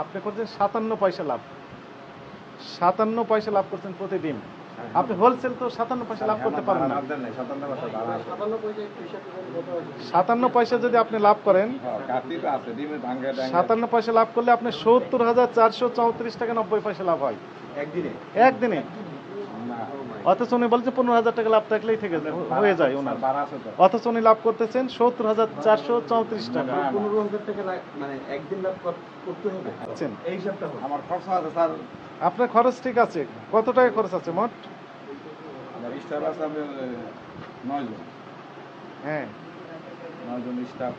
আপনি করছেন সাতান্ন পয়সা লাভ। সাতান্ন পয়সা লাভ করছেন প্রতিদিন। আপনি হোলসেল তো সাতান্ন পয়সা লাভ করতে পারেন না। সাতান্ন পয়সা যদি আপনি লাভ করেন সাতান্ন পয়সা লাভ করলে আপনি সত্তর হাজার চারশো চৌত্রিশ টাকা নব্বই পয়সা লাভ হয়। একদিনে? একদিনে। অথচ উনি বলছে পনেরো হাজার টাকা লাভ থাকলেই থেকে যায় হয়ে যায় ওনার। অথচ উনি লাভ করতেছেন সত্তর হাজার চারশো চৌত্রিশ টাকা। পনেরো হাজার টাকা মানে একদিন লাভ করতে হবে। এই হিসাবটা আমার খরচা আছে স্যার আপনার খরচ ঠিক আছে কত টাকা খরচ আছে মোট? স্টাফ আছে আমি নয় জন হ্যাঁ। নয় জন স্টাফ।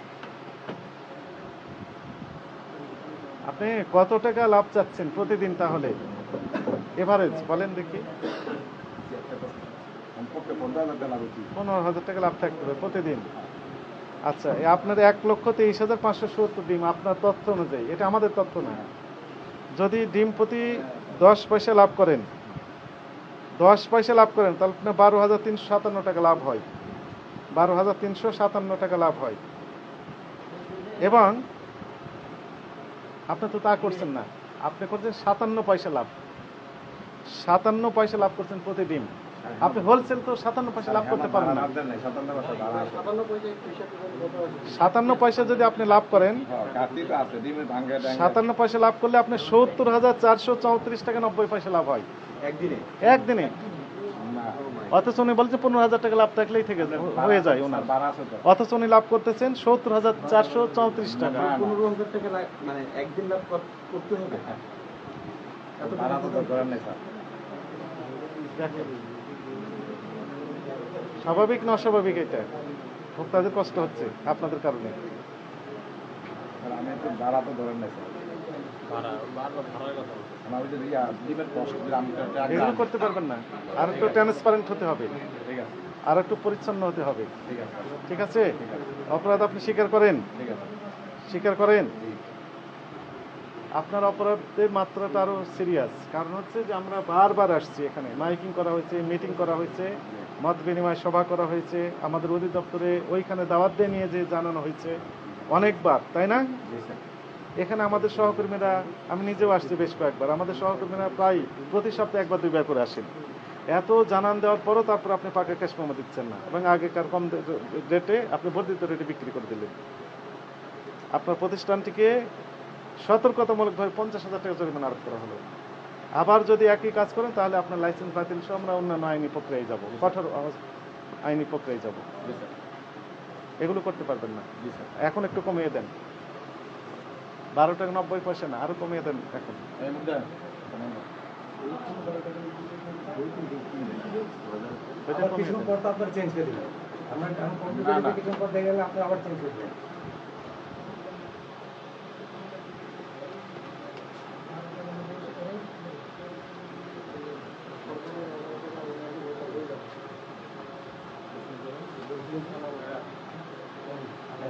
আপনি কত টাকা লাভ চাচ্ছেন প্রতিদিন তাহলে? এভারেজ বলেন দেখি। পনেরো হাজার টাকা লাভ থাকতে হবে প্রতিদিন। আচ্ছা আপনার এক লক্ষ তেইশ হাজার পাঁচশো সত্তর ডিম আপনার তথ্য অনুযায়ী, এটা আমাদের তথ্য না। যদি ডিম প্রতি দশ পয়সা লাভ করেন, দশ পয়সা লাভ করেন, তাহলে আপনার বারো হাজার তিনশো সাতান্ন টাকা লাভ হয়। বারো হাজার তিনশো সাতান্ন টাকা লাভ হয়। এবং আপনি তো তা করছেন না। আপনি করছেন সাতান্ন পয়সা লাভ। সাতান্ন পয়সা লাভ করছেন প্রতিদিন। আপনি হোলসেল তো সাতান্ন পয়সা লাভ করতে পারেন না। সাতান্ন পয়সা যদি আপনি লাভ করেন সাতান্ন পয়সা লাভ করলে আপনি সত্তর হাজার চারশো চৌত্রিশ টাকা নব্বই পয়সা লাভ হয়। একদিনে? একদিনে। অথচ উনি বলছে পনেরো হাজার টাকা লাভ থাকলেই থেকে হয়ে যায় ওনার। অথচ উনি লাভ করতেছেন সত্তর হাজার চারশো চৌত্রিশ টাকা। পনেরো হাজার টাকা মানে একদিন লাভ করতে হবে? স্বাভাবিক না অস্বাভাবিক এটা? ভোক্তাদের কষ্ট হচ্ছে আপনাদের কারণে। আমি স্যার করতে পারবেন না। আর একটু ট্রান্সপারেন্ট হতে হবে। আর একটু পরিচ্ছন্ন হতে হবে। ঠিক আছে? অপরাধ আপনি স্বীকার করেন? স্বীকার করেন? আপনার অপরাধের মাত্রাটা আরও সিরিয়াস কারণ হচ্ছে যে আমরা বারবার আসছি এখানে। মাইকিং করা হয়েছে মিটিং করা হয়েছে মত বিনিময় সভা করা হয়েছে। আমাদের অধিদপ্তরে ওইখানে দাওয়াত দিয়ে নিয়ে যে জানানো হয়েছে অনেকবার তাই না? এখানে আমাদের সহকর্মীরা আমি নিজেও আসছি বেশ কয়েকবার আমাদের সহকর্মীরা প্রায় প্রতি সপ্তাহে একবার দুইবার করে আসেন। এত জানান দেওয়ার পরও তারপর আপনি পাকা ক্যাশ মেমো দিচ্ছেন না। এবং আগেকার কম রেটে আপনি বর্ধিত রেটে বিক্রি করে দিলেন। আপনার প্রতিষ্ঠানটিকে সতর্কতামূলকভাবে পঞ্চাশ হাজার টাকা জরিমানা আরোপ করা হলো। আবার যদি একই কাজ করেন তাহলে আপনার লাইসেন্স বাতিল সহ আমরা অন্যান্য আইনি প্রক্রিয়ায় যাব। কঠোর আইনি প্রক্রিয়ায় যাব। এগুলো করতে পারবেন না। এখন একটু কমিয়ে দেন। বারো টাকা নব্বই পয়সা না আরও কমিয়ে দেন এখন। পর তো আপনার চেঞ্জ করে আমরা। কিছুক্ষণ পর দেখে গেলে আপনি আবার চেঞ্জ করে